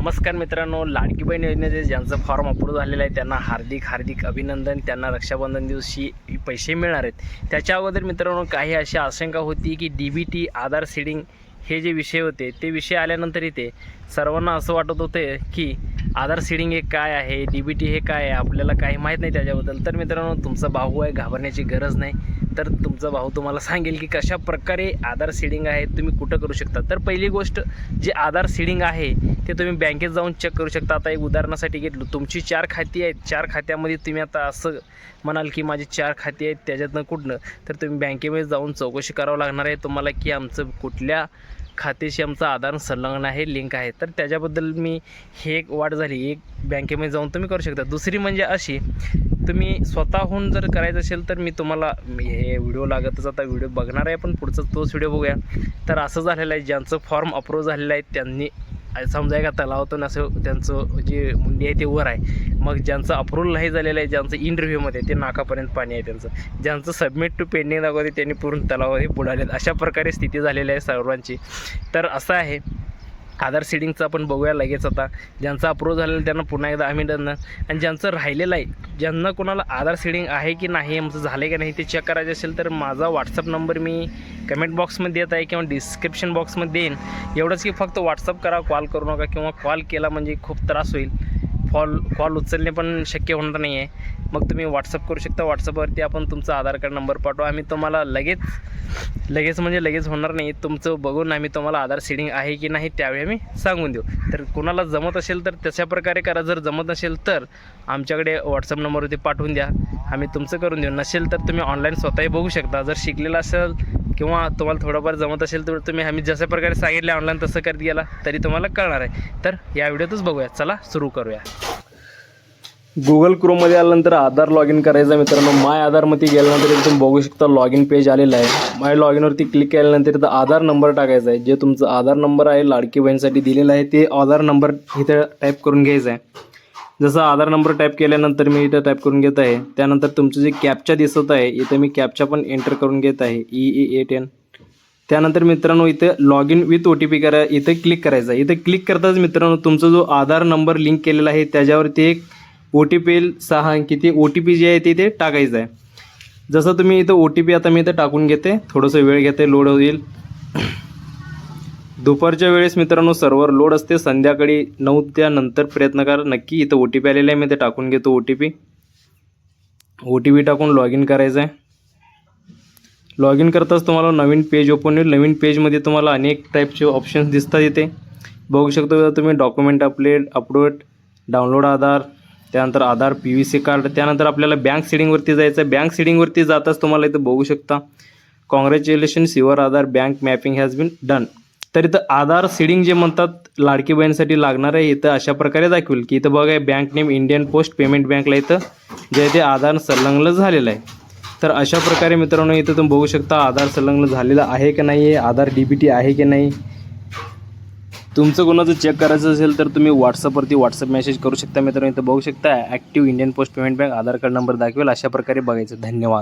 नमस्कार मित्रांनो लाडकी बहीण योजनेचे ज्यांचं फॉर्म अप्रूव्ह झालेलं आहे त्यांना हार्दिक हार्दिक अभिनंदन त्यांना रक्षाबंधन दिवशी पैसे मिळणार आहेत. त्याच्या अगोदर मित्रांनो काही अशी आशंका होती की D B T Aadhaar seeding हे जे विषय होते ते विषय आल्यानंतर इथे सर्वांना असं वाटत होते की आधार सीडिंग हे काय आहे? डी बी टी हे काय आहे? आपल्याला काही माहीत नाही त्याच्याबद्दल. तर मित्रांनो तुमचा भाऊ आहे घाबरण्याची गरज नाही. तर तुमचा भाऊ तुम्हाला सांगेल की कशा प्रकारे आधार सीडिंग आहे तुम्ही कुठं करू शकता? तर पहिली गोष्ट जे आधार सीडिंग आहे ते तुम्ही बँकेत जाऊन चेक करू शकता. आता एक उदाहरणासाठी घेतलं तुमची चार खाती आहेत. चार खात्यामध्ये तुम्ही आता असं म्हणाल की माझी चार खाती आहेत त्याच्यातनं कुठनं? तर तुम्ही बँकेमध्ये जाऊन चौकशी करावं लागणार आहे. तुम्हाला की आमचं कुठल्या खात्याशी आमचं आधार संलग्न आहे लिंक आहे. तर त्याच्याबद्दल मी हे एक वाट झाली. एक बँकेमध्ये जाऊन तुम्ही करू शकता. दुसरी म्हणजे अशी तुम्ही स्वतःहून जर करायचं असेल तर मी तुम्हाला हे व्हिडिओ लागतच आता व्हिडिओ बघणार आहे पण पुढचा तोच व्हिडिओ बघूया. तर असं झालेलं आहे ज्यांचं फॉर्म अप्रूव्ह झालेलं आहे त्यांनी समजा एका तलावातून असं त्यांचं जे मुंडी आहे ते वर आहे. मग ज्यांचं अप्रूव्हल नाही झालेलं आहे ज्यांचं इंटरव्ह्यूमध्ये ते नाकापर्यंत पाणी आहे त्यांचं. ज्यांचं सबमिट टू पेंडिंग दाखवते त्यांनी पूर्ण तलावामध्ये बुडालेत. अशा प्रकारे स्थिती झालेली आहे सर्वांची. तर असं आहे आधार सीडिंगचं आपण बघूया लगेच आता. ज्यांचा अप्रूव्ह झालेलं त्यांना पुन्हा एकदा आम्ही डन आणि ज्यांचं राहिलेलं आहे ज्यांना कोणाला आधार सीडिंग आहे की नाही आमचं झालं आहे की नाही ते चेक करायचं असेल तर माझा व्हॉट्सअप नंबर मी कमेंट बॉक्समध्ये देत आहे किंवा डिस्क्रिप्शन बॉक्समध्ये देईन. एवढंच की फक्त व्हॉट्सअप करा कॉल करू नका किंवा कॉल केला म्हणजे खूप त्रास होईल. कॉल कॉल उचलणे पण शक्य होणार नाही आहे मग तुम्ही व्हॉट्सअप करू शकता. व्हॉट्सअपवरती आपण तुमचा आधार कार्ड नंबर पाठवा. आम्ही तुम्हाला लगेच लगेच म्हणजे लगेच होणार नाही. तुमचं बघून आम्ही तुम्हाला आधार सीडिंग आहे की नाही त्यावेळी आम्ही सांगून देऊ. तर कुणाला जमत असेल तर तशा प्रकारे करा. जर जमत नसेल तर आमच्याकडे व्हॉट्सअप नंबरवरती पाठवून द्या. आम्ही तुमचं करून देऊ. नसेल तर तुम्ही ऑनलाईन स्वतःही बघू शकता. जर शिकलेलं असेल किंवा तुम्हाला थोडंफार जमत असेल तर तुम्ही आम्ही जशा प्रकारे सांगितले ऑनलाईन तसं करत गेला तरी तुम्हाला कळणार आहे. तर या व्हिडिओतच बघूया. चला सुरू करूया. गुगल क्रोममध्ये आल्यानंतर आधार लॉग इन करायचं मित्रांनो. माय आधारमध्ये गेल्यानंतर तुम्ही बघू शकता लॉग इन पेज आलेलं आहे. माय लॉग इनवरती क्लिक केल्यानंतर इथं आधार नंबर टाकायचा आहे. जे तुमचं आधार नंबर आहे लाडकी बहीणसाठी दिलेला आहे ते आधार नंबर इथं टाईप करून घ्यायचं आहे. जसं आधार नंबर टाईप केल्यानंतर मी इथं टाईप करून घेत आहे. त्यानंतर तुमचं जे कॅपचा दिसत आहे इथं मी कॅपचा पण एंटर करून घेत आहे. ई ई ए टेन त्यानंतर मित्रांनो इथं log in with O T P करा इथं क्लिक करायचं आहे. इथं क्लिक करताच मित्रांनो तुमचा जो आधार नंबर लिंक केलेला आहे त्याच्यावरती एक ओ टी पी सहा अंकी. ते ओ टी पी जे आहे ते टाकायचं आहे. जसं तुम्ही इथं ओ टी पी आता मी इथं टाकून घेते. थोडंसं वेळ घेते लोड होईल. दुपारच्या वेळेस मित्रांनो सर्व्हर लोड असते. संध्याकाळी नऊ त्यानंतर प्रयत्न करा. नक्की इथं ओ टी पी आलेला आहे. मी ते टाकून घेतो O T P O T P टाकून लॉग इन करायचं आहे. लॉग इन करताच तुम्हाला नवीन पेज ओपन होईल. नवीन पेजमध्ये तुम्हाला अनेक टाईपचे ऑप्शन्स दिसतात इथे. बघू शकतो तुम्ही? डॉक्युमेंट अपलेट अपलोड डाउनलोड आधार त्यानंतर Aadhaar P V C card त्यानंतर आपल्याला बँक सिडिंगवरती जायचं आहे बँक सिडिंगवरती जाताच तुम्हाला इथं बघू शकता. Congratulations your Aadhaar bank mapping has been done तर इथं आधार सिडिंग जे म्हणतात लाडकी बहिणीसाठी लागणार आहे इथं अशा प्रकारे दाखवेल की इथं बघा bank name Indian post payment बँकला इथं जे ते आधार संलग्न झालेलं आहे. तर अशा प्रकारे मित्रांनो इथं तुम्ही बघू शकता आधार संलग्न झालेलं आहे की नाही आहे आधार डी बी टी आहे की नाही तुमचं कोणाचं चेक करायचं असेल तर तुम्ही व्हॉट्सअपवरती व्हॉट्सअप मेसेज करू शकता मित्रांनो. इथं बघू शकता active Indian post payment bank Aadhaar card number दाखवेल. अशा प्रकारे बघायचं. धन्यवाद.